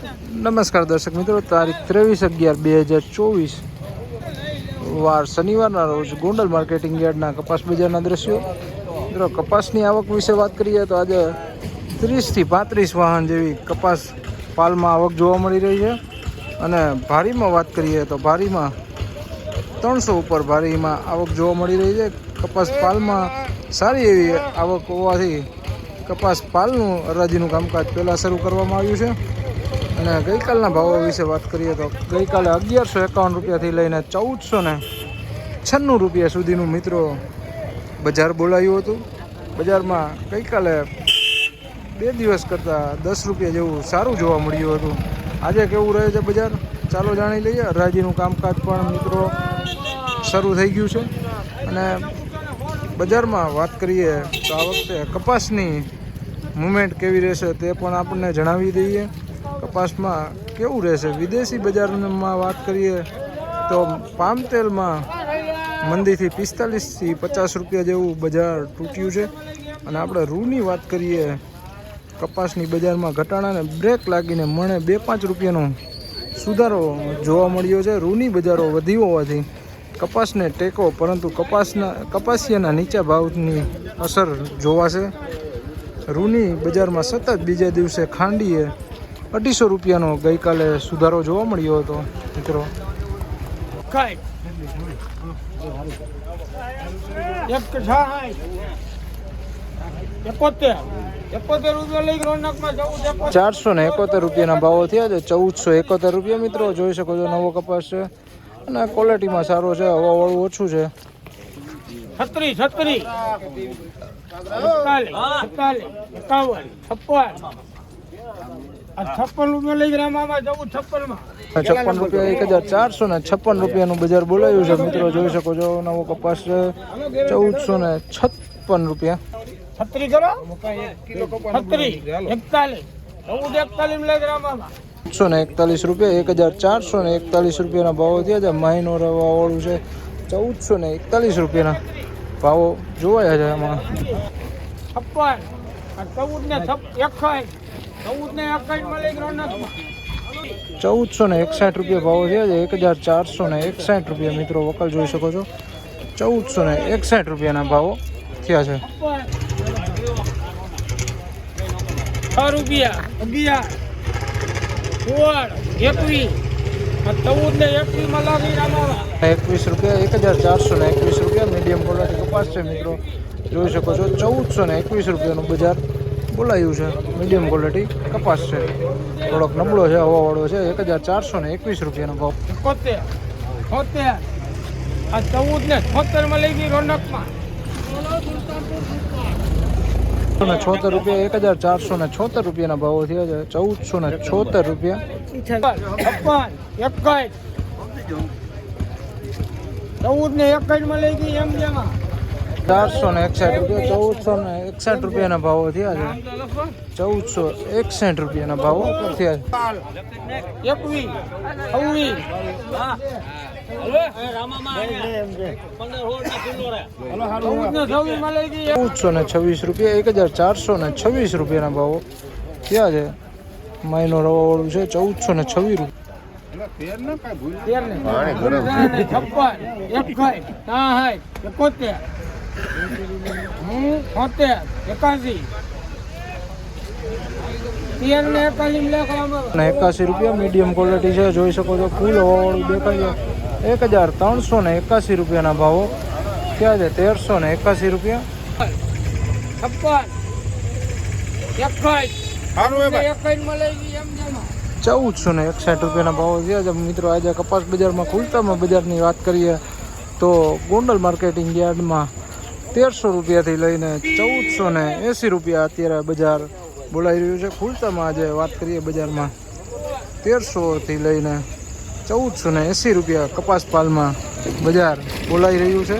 નમસ્કાર દર્શક મિત્રો, તારીખ ત્રેવીસ અગિયાર બે હજાર ચોવીસ વાર શનિવારના રોજ ગોંડલ માર્કેટિંગ યાર્ડના કપાસ બજારના દ્રશ્યો. મિત્રો, કપાસની આવક વિશે વાત કરીએ તો આજે ત્રીસથી પાંત્રીસ વાહન જેવી કપાસ પાલમાં આવક જોવા મળી રહી છે. અને ભારીમાં વાત કરીએ તો ભારીમાં ત્રણસો ઉપર ભારીમાં આવક જોવા મળી રહી છે. કપાસ પાલમાં સારી એવી આવક હોવાથી કપાસ પાલનું હરાજીનું કામકાજ પહેલાં શરૂ કરવામાં આવ્યું છે. અને ગઈકાલના ભાવો વિશે વાત કરીએ તો ગઈકાલે અગિયારસો એકાવન રૂપિયાથી લઈને ચૌદસો ને છન્નું રૂપિયા સુધીનું મિત્રો બજાર બોલાયું હતું. બજારમાં ગઈકાલે બે દિવસ કરતાં દસ રૂપિયા જેવું સારું જોવા મળ્યું હતું. આજે કેવું રહે છે બજાર? ચાલો જાણી લઈએ. હરાજીનું કામકાજ પણ મિત્રો શરૂ થઈ ગયું છે. અને બજારમાં વાત કરીએ તો આ વખતે કપાસની મુમેન્ટ કેવી રહેશે તે પણ આપણને જણાવી દઈએ. કપાસમાં કેવું રહેશે? વિદેશી બજારમાં વાત કરીએ તો પામ તેલમાં મંદીથી પિસ્તાલીસથી પચાસ રૂપિયા જેવું બજાર તૂટ્યું છે. અને આપણે રૂની વાત કરીએ, કપાસની બજારમાં ઘટાડાને બ્રેક લાગીને મણે બે પાંચ રૂપિયાનો સુધારો જોવા મળ્યો છે. રૂની બજારો વધી હોવાથી કપાસને ટેકો, પરંતુ કપાસના, કપાસિયાના નીચા ભાવની અસર જોવાશે. રૂની બજારમાં સતત બીજા દિવસે ખાંડીએ અઢીસો રૂપિયાનો ગઈકાલે સુધારો જોવા મળ્યો હતો મિત્રો. ચારસો ને એકોતેર રૂપિયાના ભાવો થયા છે ચૌદસો એકોતેર રૂપિયા મિત્રો. જોઈ શકો છો નવો કપાસ છે. અને ક્વોલિટીમાં સારો છે હવાવાળું ઓછું છે. છત્રી છત્રી છપ્પન. છપ્પન રૂપિયા લઈ ગ્રામમાં જવું છપ્પનમાં છપ્પન રૂપિયા એક હજાર ચારસો ને છપ્પન રૂપિયાનું બજાર બોલાયું છે. મિત્રો જોઈ શકો છો નવો કપાસ છે. ચૌદસો ને છપ્પન રૂપિયા. છત્રી કરો. છત્રી એકતાલીસ. ચૌદ એકતાલીસ લઈ એકસો ને એકતાલીસ રૂપિયા એક હજાર ચારસો ને એકતાલીસ રૂપિયાના ભાવો થયા છે. મહિનો રવાવાળું છે. ચૌદસો ને એકતાલીસ રૂપિયાના ભાવો જોવાયા છે એમાં છપ્પન. ચૌદ ને એકાઈ ચૌદસો ને એકસાઠ રૂપિયા ભાવ છે. એક હજાર ચારસો ને એકસાઠ રૂપિયા મિત્રો વકલ જોઈ શકો છો. ચૌદસો ને એકસાઠ રૂપિયાના ભાવો થયા છે. રૂપિયા અગિયાર સોળ એકવીસ. એકવીસ રૂપિયા એક હજાર ચારસો ને એકવીસ રૂપિયા. મીડિયમ ક્વોલિટી કપાસ છે મિત્રો. જોઈ શકો છો. ચૌદસો ને એકવીસ રૂપિયાનું બજાર બોલાયું છે. મીડિયમ ક્વોલિટી કપાસ છે. થોડોક નબળો છે હવાવાળો છે. એક હજાર ચારસો ને એકવીસ રૂપિયાનો ભાવ. છોતેર. આ ચૌદ ને લઈ ગઈ રોનકમાં. છોતેર રૂપિયા એક હજાર ચારસો ને છોતેર રૂપિયાના ભાવો થયા છે. ચૌદસો ને છોતેર રૂપિયા. ચૌદ ને એકાઈ માં લઈ ગઈ એમ જેમાં. ચારસો ને એકસાઠ રૂપિયા ચૌદસો ને એકસાઠ રૂપિયાના ભાવો થયા છે. ચૌદસો એકસાઠ રૂપિયાના ભાવો થયા છે. ચૌદસો ને છવ્વીસ રૂપિયા એક હજાર ચારસો ને છવ્વીસ રૂપિયાના ભાવો થયા છે. માઇનો રવાવાળું છે ચૌદસો ને છવ્વીસ રૂપિયા. તેર ને છપ્પન એકોતેર. હમ છોતેર એકાસી રૂપિયા મીડિયમ ક્વોલિટી છે. જોઈ શકો છો ફૂલ હવાવાળું દેખાય છે. એક હજાર ત્રણસો ને એકાસી રૂપિયાના ભાવો. ક્યાં છે? તેરસો ને એકાસી રૂપિયા. ચૌદસો ને એકસાઠ રૂપિયાના ભાવો થયા છે. મિત્રો આજે કપાસ બજારમાં ખુલતામાં બજારની વાત કરીએ તો ગોંડલ માર્કેટિંગ યાર્ડમાં તેરસો રૂપિયાથી લઈને ચૌદસો ને એંસી રૂપિયા અત્યારે બજાર બોલાઈ રહ્યું છે. ખુલતામાં આજે વાત કરીએ બજારમાં. તેરસોથી લઈને ચૌદસો ને એંસી રૂપિયા કપાસપાલમાં બજાર બોલાઈ રહ્યું છે.